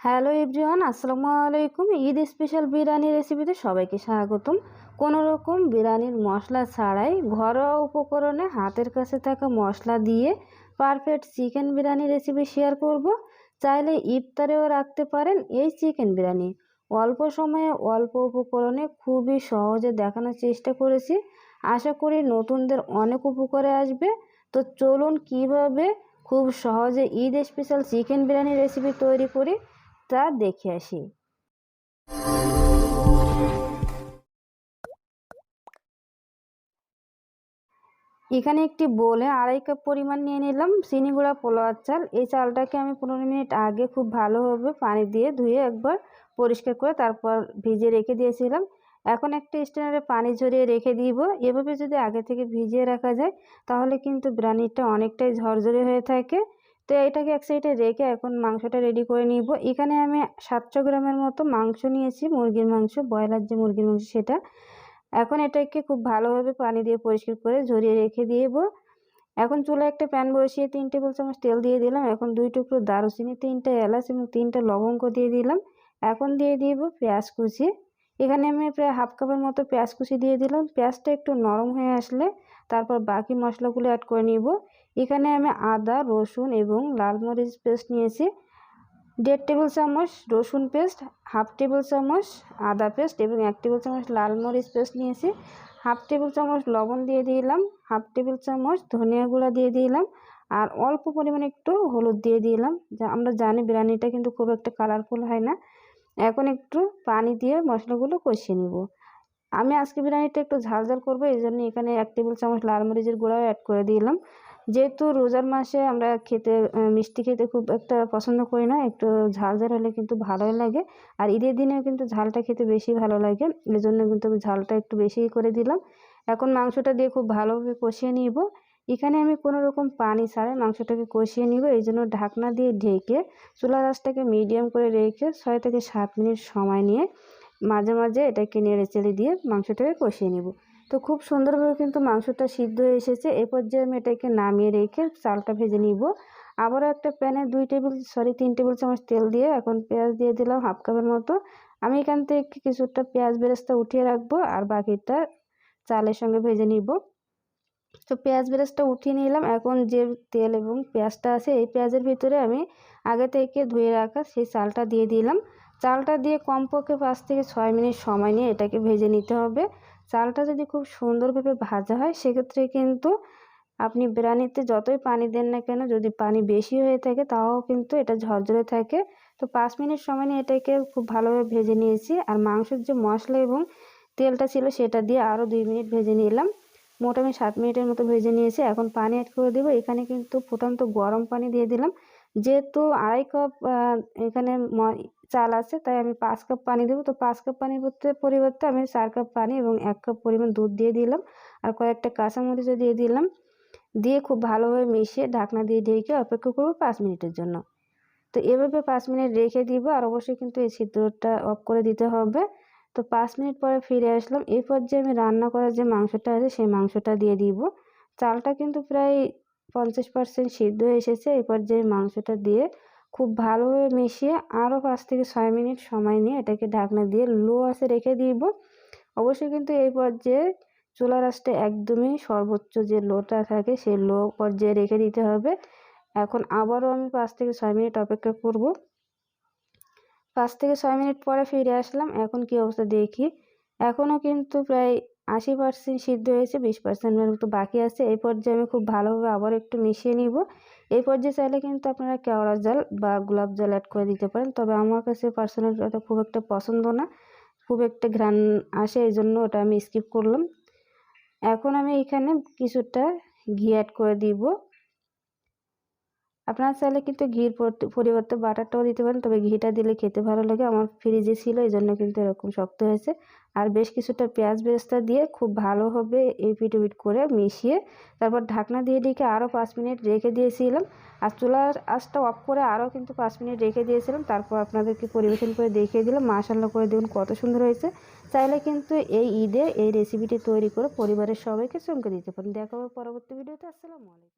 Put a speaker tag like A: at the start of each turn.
A: Hello everyone, আসসালামু আলাইকুম। Eid special biryani রেসিপিতে সবাইকে স্বাগতম। কোনো রকম বিরিয়ানির মশলা ছাড়াই ঘরোয়া উপকরণে হাতের কাছে থাকা মশলা দিয়ে perfect chicken biryani recipe share করব। চাইলে ইফতারেও রাখতে পারেন এই চিকেন বিরিয়ানি। অল্প সময়ে অল্প উপকরণে খুবই সহজে দেখানোর চেষ্টা করেছি। আশা করি নতুনদের অনেক উপকারে আসবে। তো চলুন কীভাবে খুব সহজে Eid special chicken biryani recipe তৈরি করি। তা দেখে আসি। এখানে একটি বোলে আড়াই কাপ পরিমাণ নিয়ে নিলাম চিনি গুঁড়া পোলাওয়ার চাল। এই চালটাকে আমি পনেরো মিনিট আগে খুব ভালোভাবে পানি দিয়ে ধুয়ে একবার পরিষ্কার করে তারপর ভিজিয়ে রেখে দিয়েছিলাম। এখন একটা স্ট্যান্ডারে পানি ঝরিয়ে রেখে দিব। এভাবে যদি আগে থেকে ভিজিয়ে রাখা যায়, তাহলে কিন্তু বিরিয়ানিটা অনেকটাই ঝরঝরে হয়ে থাকে। তো এটাকে এক সাইডে রেখে এখন মাংসটা রেডি করে নিব। এখানে আমি সাতশো গ্রামের মতো মাংস নিয়েছি, মুরগির মাংস, ব্রয়লার যে মুরগির মাংস সেটা। এখন এটাকে খুব ভালোভাবে পানি দিয়ে পরিষ্কার করে ঝরিয়ে রেখে দিব এখন চুলে একটা প্যান বসিয়ে তিন টেবিল চামচ তেল দিয়ে দিলাম। এখন দুই টুকরো দারুচিনি, তিনটা এলাচ এবং তিনটা লবঙ্গ দিয়ে দিলাম। এখন দিয়ে দিব পেঁয়াজ কুচি। এখানে আমি প্রায় হাফ কাপের মতো পেঁয়াজ কুচি দিয়ে দিলাম। পেঁয়াজটা একটু নরম হয়ে আসলে তারপর বাকি মশলাগুলো অ্যাড করে নিব। এখানে আমি আদা, রসুন এবং লাল মরিচ পেস্ট নিয়েছি। দেড় টেবিল চামচ রসুন পেস্ট হাফ টেবিল চামচ আদা পেস্ট এবং এক টেবিল চামচ লাল মরিচ পেস্ট নিয়েছি। হাফ টেবিল চামচ লবণ দিয়ে দিলাম, হাফ টেবিল চামচ ধনিয়া গুঁড়া দিয়ে দিলাম আর অল্প পরিমাণে একটু হলুদ দিয়ে দিলাম। যা আমরা জানি বিরিয়ানিটা কিন্তু খুব একটা কালারফুল হয় না। এখন একটু পানি দিয়ে মশলাগুলো কষিয়ে নিব। আমি আজকে বিরিয়ানিটা একটু ঝাল ঝাল করব, এই জন্য এখানে এক টেবিল চামচ লাল মরিচের গুঁড়াও অ্যাড করে দিলাম। যেহেতু রোজার মাসে আমরা খেতে মিষ্টি খেতে খুব একটা পছন্দ করি না, একটু ঝাল ঝাল হলে কিন্তু ভালোই লাগে। আর ঈদের দিনেও কিন্তু ঝালটা খেতে বেশি ভালো লাগে, এই জন্য কিন্তু আমি ঝালটা একটু বেশি করে দিলাম। এখন মাংসটা দিয়ে খুব ভালোভাবে কষিয়ে নিব। এখানে আমি কোনো রকম পানি ছাড়াই মাংসটাকে কষিয়ে নিব, এই জন্য ঢাকনা দিয়ে ঢেকে চুলা রাসটাকে মিডিয়াম করে রেখে ছয় থেকে সাত মিনিট সময় নিয়ে মাঝে মাঝে এটাকে নেড়ে চেড়ে দিয়ে মাংসটাকে কষিয়ে নিব। তো খুব সুন্দরভাবে কিন্তু মাংসটা সিদ্ধ হয়ে এসেছে। এ পর্যায়ে আমি এটাকে নামিয়ে রেখে চালটা ভেজে নিব। আবারও একটা প্যানে দুই টেবিল, সরি, তিন টেবিল চামচ তেল দিয়ে এখন পেঁয়াজ দিয়ে দিলাম হাফ কাপের মতো। আমি এখান থেকে কিছুটা পেঁয়াজ বেরেস্তা উঠিয়ে রাখব আর বাকিটা চালের সঙ্গে ভেজে নিব। তো পেঁয়াজ বেরেস্তা উঠিয়ে নিলাম। এখন যে তেল এবং পেঁয়াজটা আছে, এই পেঁয়াজের ভিতরে আমি আগে থেকে ধুয়ে রাখা সেই চালটা দিয়ে দিলাম। চালটা দিয়ে কমপক্ষে পাঁচ থেকে ছয় মিনিট সময় নিয়ে এটাকে ভেজে নিতে হবে। চালটা যদি খুব সুন্দরভাবে ভাজা হয়, সেক্ষেত্রে কিন্তু আপনি বিরিয়ানিতে যতই পানি দেন না কেন, যদি পানি বেশি হয়ে থাকে, তাও কিন্তু এটা ঝরঝরে থাকে। তো পাঁচ মিনিট সময় নিয়ে এটাকে খুব ভালোভাবে ভেজে নিয়েছি। আর মাংসের যে মশলা এবং তেলটা ছিল, সেটা দিয়ে আরও দুই মিনিট ভেজে নিলাম। মোট আমি সাত মিনিটের মতো ভেজে নিয়েছি। এখন পানি অ্যাড করে দেবো। এখানে কিন্তু ফুটান্ত গরম পানি দিয়ে দিলাম। যেহেতু আড়াই কাপ এখানে চাল আছে, তাই আমি পাঁচ কাপ পানি দেবো। তো পাঁচ কাপ পানির পরিবর্তে আমি চার কাপ পানি এবং এক কাপ পরিমাণ দুধ দিয়ে দিলাম আর কয়েকটা কাঁচামরিচও দিয়ে দিলাম। দিয়ে খুব ভালোভাবে মিশিয়ে ঢাকনা দিয়ে ঢেকে অপেক্ষা করব পাঁচ মিনিটের জন্য। তো এভাবে পাঁচ মিনিট রেখে দিব আর অবশ্যই কিন্তু এই ছিদ্রটা অফ করে দিতে হবে। তো পাঁচ মিনিট পরে ফিরে আসলাম। এরপর যে আমি রান্না করার যে মাংসটা আছে, সেই মাংসটা দিয়ে দিব। চালটা কিন্তু প্রায় পঞ্চাশ পার্সেন্ট সিদ্ধ এসেছে। এই পর্যায়ে মাংসটা দিয়ে খুব ভালোভাবে মিশিয়ে আরও পাঁচ থেকে ছয় মিনিট সময় নিয়ে এটাকে ঢাকনা দিয়ে লো আসে রেখে দিব। অবশ্যই কিন্তু এই পর্যায়ে চুলা রাসটা একদমই সর্বোচ্চ যে লোটা থাকে সেই লো পর্যায়ে রেখে দিতে হবে। এখন আবারও আমি পাঁচ থেকে ছয় মিনিট অপেক্ষা করব। পাঁচ থেকে ছয় মিনিট পরে ফিরে আসলাম। এখন কি অবস্থা দেখি। এখনও কিন্তু প্রায় আশি পার্সেন্ট সিদ্ধ হয়েছে, বিশ পার্সেন্টের মতো বাকি আছে। এই পর্যায়ে আমি খুব ভালোভাবে আবার একটু মিশিয়ে নিব। এই পর্যায়ে চাইলে কিন্তু আপনারা কেওড়া জল বা গোলাপ জল অ্যাড করে দিতে পারেন। তবে আমার কাছে পার্সোনাল এটা খুব একটা পছন্দ না। খুব একটা ঘ্রাণ আসে, এই জন্য ওটা আমি স্কিপ করলাম। এখন আমি এখানে কিছুটা ঘি অ্যাড করে দিব। আপনারা চাইলে কিন্তু ঘির পরিবর্তে বাটারটাও দিতে পারেন, তবে ঘিটা দিলে খেতে ভালো লাগে। আমার ফ্রিজে ছিল এই জন্য কিন্তু এরকম শক্ত হয়েছে। আর বেশ কিছুটা পেঁয়াজ বেরেস্তা দিয়ে খুব ভালোভাবে এই পিটুপিট করে মিশিয়ে তারপর ঢাকনা দিয়ে ডেকে আরও পাঁচ মিনিট রেখে দিয়েছিলাম। আর চুলার আঁচটা অফ করে আরও কিন্তু পাঁচ মিনিট রেখে দিয়েছিলাম। তারপর আপনাদেরকে পরিবেশন করে দেখিয়ে দিলাম। মাশাল্লাহ করে দেখুন কত সুন্দর হয়েছে। চাইলে কিন্তু এই ঈদে এই রেসিপিটি তৈরি করে পরিবারের সবাইকে চমকে দিতে পারেন। দেখা হবে পরবর্তী ভিডিওতে আসসালামু আলাইকুম।